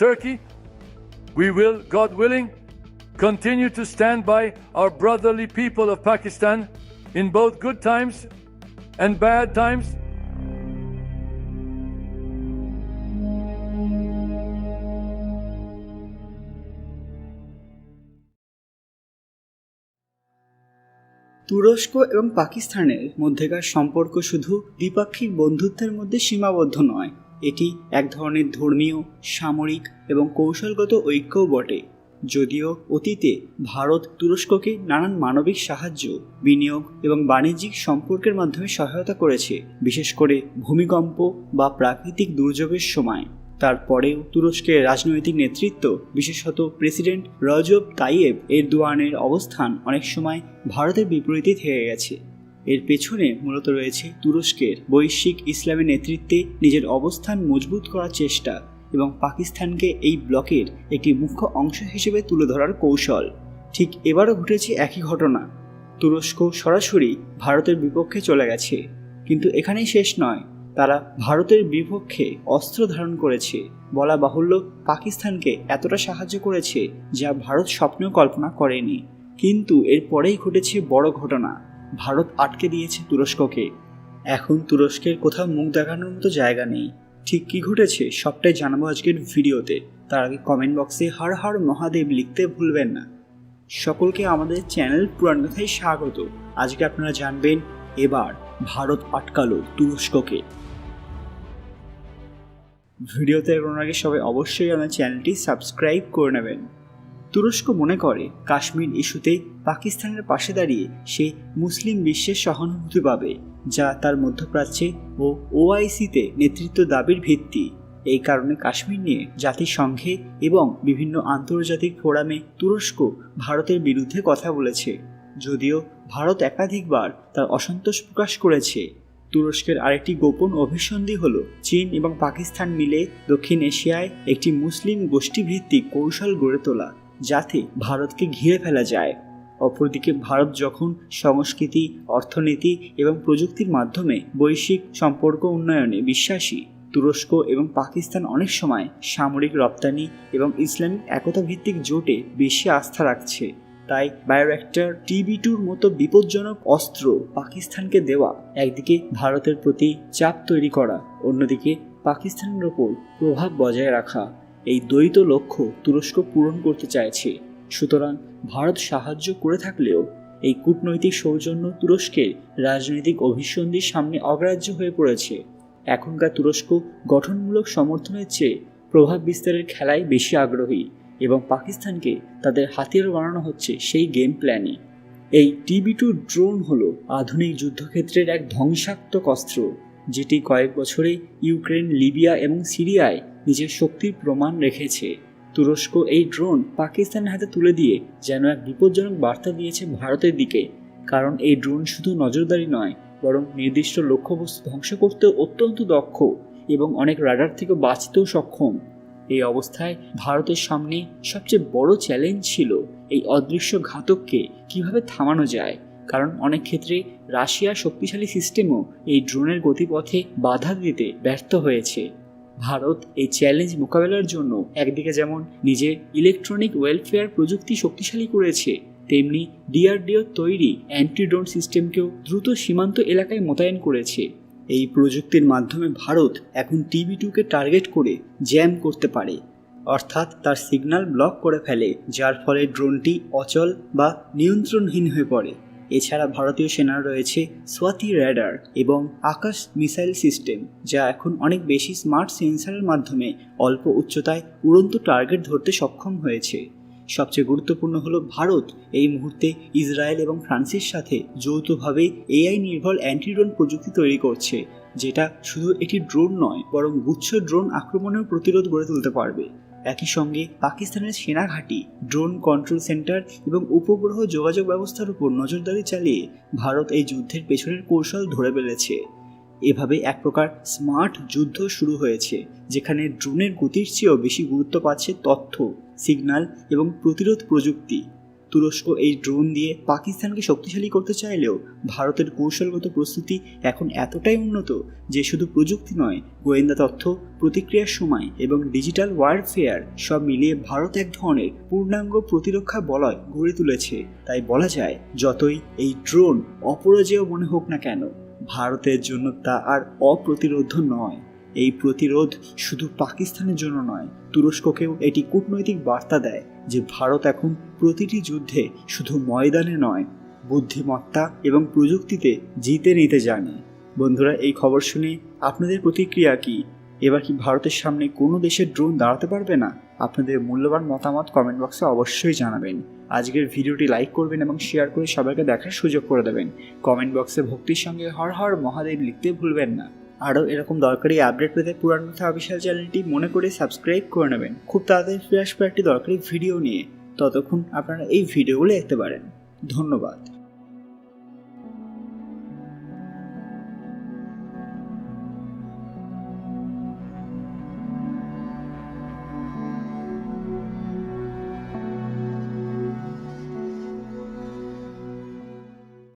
Turkey. We will, God willing, continue to stand by our brotherly people of Pakistan in both good times and bad times. তুরস্ক এবং পাকিস্তানের মধ্যেকার সম্পর্ক শুধু দ্বিপাক্ষিক বন্ধুত্বের মধ্যে সীমাবদ্ধ নয় এটি এক ধরনের ধর্মীয়, সামরিক এবং কৌশলগত ঐক্যও বটে। যদিও অতীতে ভারত তুরস্ককে নানান মানবিক সাহায্য, বিনিয়োগ এবং বাণিজ্যিক সম্পর্কের মাধ্যমে সহায়তা করেছে, বিশেষ করে ভূমিকম্প বা প্রাকৃতিক দুর্যোগের সময়। তারপরেও তুরস্কের রাজনৈতিক নেতৃত্ব, বিশেষত প্রেসিডেন্ট রজব তাইয়েব এরদোয়ানের অবস্থান অনেক সময় ভারতের বিপরীতে থেকে গেছে। এর পেছনে মূলত রয়েছে তুরস্কের বৈশ্বিক ইসলামী নেতৃত্বে নিজের অবস্থান মজবুত করার চেষ্টা এবং পাকিস্তানকে এই ব্লকের একটি মুখ্য অংশ হিসেবে তুলে ধরার কৌশল। ঠিক এবারও ঘটেছে একই ঘটনা। তুরস্ক সরাসরি ভারতের বিপক্ষে চলে গেছে। কিন্তু এখানেই শেষ নয়। তারা ভারতের বিপক্ষে অস্ত্র ধারণ করেছে। বলা বাহুল্য পাকিস্তানকে এতটা সাহায্য করেছে যা ভারত স্বপ্নেও কল্পনা করেনি। কিন্তু এর পরেই ঘটেছে বড় ঘটনা। ভারত আটকে দিয়েছে তুরস্ককে। এখন তুরস্কের কোথাও মুখ দেখানোর মতো জায়গা নেই। ঠিক কী ঘটেছে সবটাই জানাব আজকের ভিডিওতে। তার আগে কমেন্ট বক্সে হর হর মহাদেব লিখতে ভুলবেন না। সকলকে আমাদের চ্যানেল পুরান কথায় স্বাগত। আজকে আপনারা জানবেন এবার ভারত আটকালো তুরস্ককে। ভিডিওতে এগোনোর আগে সবাই অবশ্যই আমার চ্যানেলটি সাবস্ক্রাইব করে নেবেন। তুরস্ক মনে করে, কাশ্মীর ইস্যুতে পাকিস্তানের পাশে দাঁড়িয়ে সে মুসলিম বিশ্বের সহানুভূতি পাবে, যা তার মধ্যপ্রাচ্যে ও ওআইসিতে নেতৃত্ব দাবির ভিত্তি। এই কারণে কাশ্মীর নিয়ে জাতিসংঘে এবং বিভিন্ন আন্তর্জাতিক ফোরামে তুরস্ক ভারতের বিরুদ্ধে কথা বলেছে। যদিও ভারত একাধিকবার তার অসন্তোষ প্রকাশ করেছে। তুরস্কের আরেকটি গোপন অভিসন্ধি হল, চীন এবং পাকিস্তান মিলে দক্ষিণ এশিয়ায় একটি মুসলিম গোষ্ঠীভিত্তিক কৌশল গড়ে তোলা। যাতে ভারতকে ঘিরে ফেলা যায়। অপরদিকে ভারত যখন সংস্কৃতি, অর্থনীতি এবং প্রযুক্তির মাধ্যমে বৈশ্বিক সম্পর্ক উন্নয়নে বিশ্বাসী, তুরস্ক এবং পাকিস্তান অনেক সময় সামরিক রপ্তানি এবং ইসলামিক একতা ভিত্তিক জোটে বেশি আস্থা রাখছে। তাই বায়োরেক্টর টিবি টুর মতো বিপজ্জনক অস্ত্র পাকিস্তানকে দেওয়া, একদিকে ভারতের প্রতি চাপ তৈরি করা, অন্যদিকে পাকিস্তানের ওপর প্রভাব বজায় রাখা। এই দ্বৈত লক্ষ্য তুরস্ক পূরণ করতে চাইছে। সুতরাং ভারত সাহায্য করে থাকলেও এই কূটনৈতিক সৌজন্য তুরস্কের রাজনৈতিক অভিসন্ধির সামনে অগ্রাহ্য হয়ে পড়েছে। এখনকার তুরস্ক গঠনমূলক সমর্থনের চেয়ে প্রভাব বিস্তারের খেলায় বেশি আগ্রহী এবং পাকিস্তানকে তাদের হাতিয়ার বানানো হচ্ছে সেই গেম প্ল্যানে এই টিবি টু ড্রোন হলো আধুনিক যুদ্ধক্ষেত্রের এক ধ্বংসাত্মক অস্ত্র। যেটি কয়েক বছরে ইউক্রেন, লিবিয়া এবং সিরিয়ায় নিজের শক্তির প্রমাণ রেখেছে। তুরস্ক এই ড্রোন পাকিস্তানের হাতে তুলে দিয়ে যেন এক বিপজ্জনক বার্তা দিয়েছে ভারতের দিকে। কারণ এই ড্রোন শুধু নজরদারি নয়, বরং নির্দিষ্ট লক্ষ্যবস্তু ধ্বংস করতেও অত্যন্ত দক্ষ এবং অনেক রাডার থেকে বাঁচতেও সক্ষম। এই অবস্থায় ভারতের সামনে সবচেয়ে বড় চ্যালেঞ্জ ছিল এই অদৃশ্য ঘাতককে কীভাবে থামানো যায়। কারণ অনেক ক্ষেত্রে রাশিয়ার শক্তিশালী সিস্টেমও এই ড্রোনের গতিপথে বাধা দিতে ব্যর্থ হয়েছে। ভারত এই চ্যালেঞ্জ মোকাবেলার জন্য একদিকে যেমন নিজের ইলেকট্রনিক ওয়েলফেয়ার প্রযুক্তি শক্তিশালী করেছে, তেমনি ডিআরডিও তৈরি অ্যান্টিড্রোন সিস্টেমকেও দ্রুত সীমান্ত এলাকায় মোতায়েন করেছে। এই প্রযুক্তির মাধ্যমে ভারত এখন টিভি টুকে টার্গেট করে জ্যাম করতে পারে, অর্থাৎ তার সিগন্যাল ব্লক করে ফেলে, যার ফলে ড্রোনটি অচল বা নিয়ন্ত্রণহীন হয়ে পড়ে। এছাড়া ভারতীয় সেনার রয়েছে সোয়াতি র্যাডার এবং আকাশ মিসাইল সিস্টেম, যা এখন অনেক বেশি স্মার্ট সেন্সারের মাধ্যমে অল্প উচ্চতায় উড়ন্ত টার্গেট ধরতে সক্ষম হয়েছে। সবচেয়ে গুরুত্বপূর্ণ হলো ভারত। এই মুহূর্তে ইসরায়েল এবং ফ্রান্সের সাথে যৌথভাবে এআই নির্ভর অ্যান্টিড্রোন প্রযুক্তি তৈরি করছে, যেটা শুধু একটি ড্রোন নয়, বরং গুচ্ছ ড্রোন আক্রমণের প্রতিরোধ গড়ে তুলতে পারবে। একই সঙ্গে পাকিস্তানের সেনা ঘাঁটি ড্রোন কন্ট্রোল সেন্টার এবং উপগ্রহ যোগাযোগ ব্যবস্থার উপর নজরদারি চালিয়ে ভারত এই যুদ্ধের পেছনের কৌশল ধরে ফেলেছে। এভাবে এক প্রকার স্মার্ট যুদ্ধ শুরু হয়েছে, যেখানে ড্রোনের গতির চেয়েও বেশি গুরুত্ব পাচ্ছে তথ্য সিগন্যাল এবং প্রতিরোধ প্রযুক্তি। তুরস্ক এই ড্রোন দিয়ে পাকিস্তানকে শক্তিশালী করতে চাইলেও ভারতের কৌশলগত প্রস্তুতি এখন এতটাই উন্নত যে শুধু প্রযুক্তি নয়, গোয়েন্দা তথ্য, প্রতিক্রিয়ার সময় এবং ডিজিটাল ওয়ারফেয়ার সব মিলিয়ে ভারত এক ধরনের পূর্ণাঙ্গ প্রতিরক্ষা বলয় গড়ে তুলেছে। তাই বলা যায়, যতই এই ড্রোন অপরাজেয় মনে হোক না কেন, ভারতের জন্য তা আর অপ্রতিরোধ্য নয়। এই প্রতিরোধ শুধু পাকিস্তানের জন্য নয়, তুরস্ককেও এটি কূটনৈতিক বার্তা দেয় যে ভারত এখন প্রতিটি যুদ্ধে শুধু ময়দানে নয়, বুদ্ধিমত্তা এবং প্রযুক্তিতে জিতে নিতে জানে। বন্ধুরা, এই খবর শুনে আপনাদের প্রতিক্রিয়া কি? এবার কি ভারতের সামনে কোনো দেশের ড্রোন দাঁড়াতে পারবে না? আপনাদের মূল্যবান মতামত কমেন্ট বক্সে অবশ্যই জানাবেন। আজকের ভিডিওটি লাইক করবেন এবং শেয়ার করে সবাইকে দেখার সুযোগ করে দেবেন। কমেন্ট বক্সে ভক্তির সঙ্গে হর হর মহাদেব লিখতে ভুলবেন না। আরও এরকম দরকারি আপডেট পেতে পুরান কথা অফিসিয়াল চ্যানেলটি মনে করে সাবস্ক্রাইব করে নেবেন। খুব তাড়াতাড়ি ফিরে আসবে একটি দরকারি ভিডিও নিয়ে। ততক্ষণ আপনারা এই ভিডিওগুলো দেখতে পারেন। ধন্যবাদ।